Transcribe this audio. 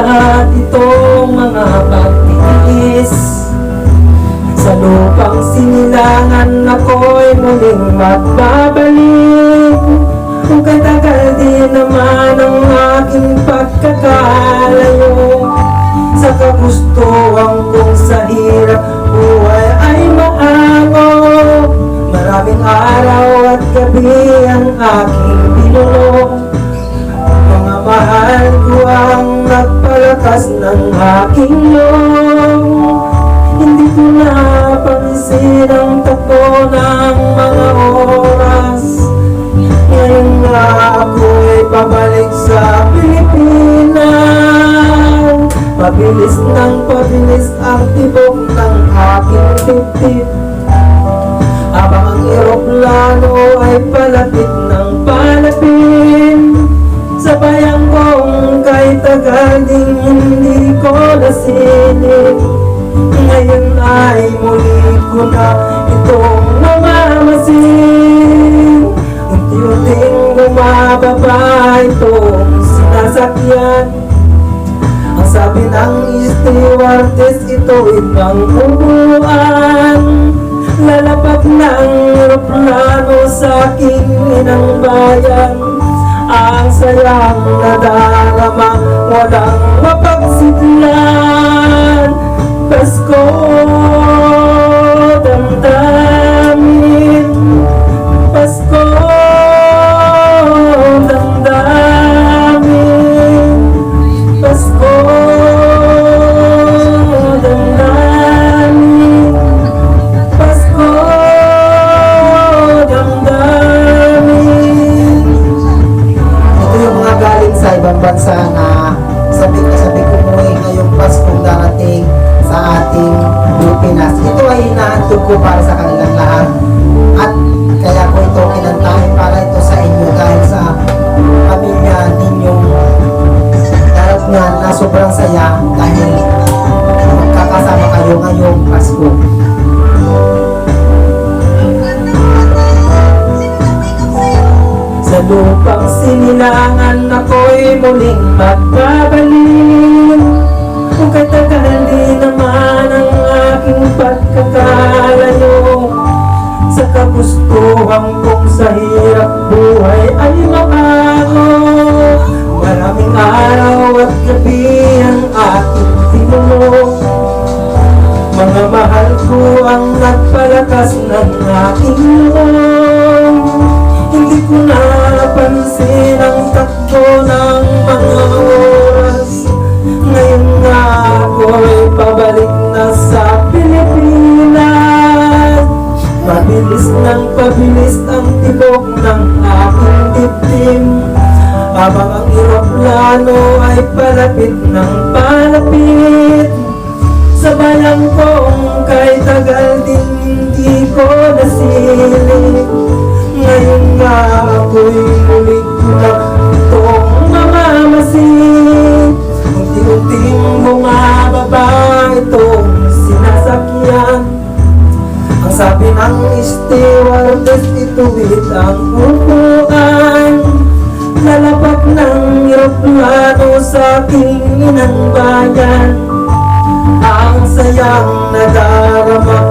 lahat itong mga pagtitiis Sa lupang sinilangan ako'y muling magbabalik. Kung katagal din naman ang aking pagkakalayo. Sa kagustuhan kong sa hirap buhay ay maango Maraming araw at gabi ang aking nagpalakas ng aking loob. Hindi ko na pansin ang takbo ng mga oras. Ngayon nga ako'y pabalik sa Pilipinas. Pabilis ng pabilis ang tibok ng aking dibdib sinasakyan Ang sabi ng stewardess ito ibang upuan Lalapag ng eroplano sa aking inang bayan. Ang sayang nadarama walang mapagsidlan Pasko ating Pilipinas. Ito ay hinahandog ko para sa kanilang lahat. At kaya ko ito kinantahin para ito sa inyo dahil sa pamilya ninyong darap nga na sobrang saya dahil magkakasama kayo ngayong Pasko. Sa lupang sinilangan ako'y muling magbabalik kagustuhan kong sa hirap buhay ay makako Maraming araw at gabi ang aking tinulong mga mahal ko ang nagpalakas ng aking loob. Hindi ko napansin ang ng pabilis ang tibok ng aking dibdib. Habang ang eroplano ay palapit ng palapit. Sa bayang kong kay tagal din hindi ko nasilip stewardess ituwid ang upuan. Lalapag ng eroplano sa aking inang bayan. Ang sayang nadarama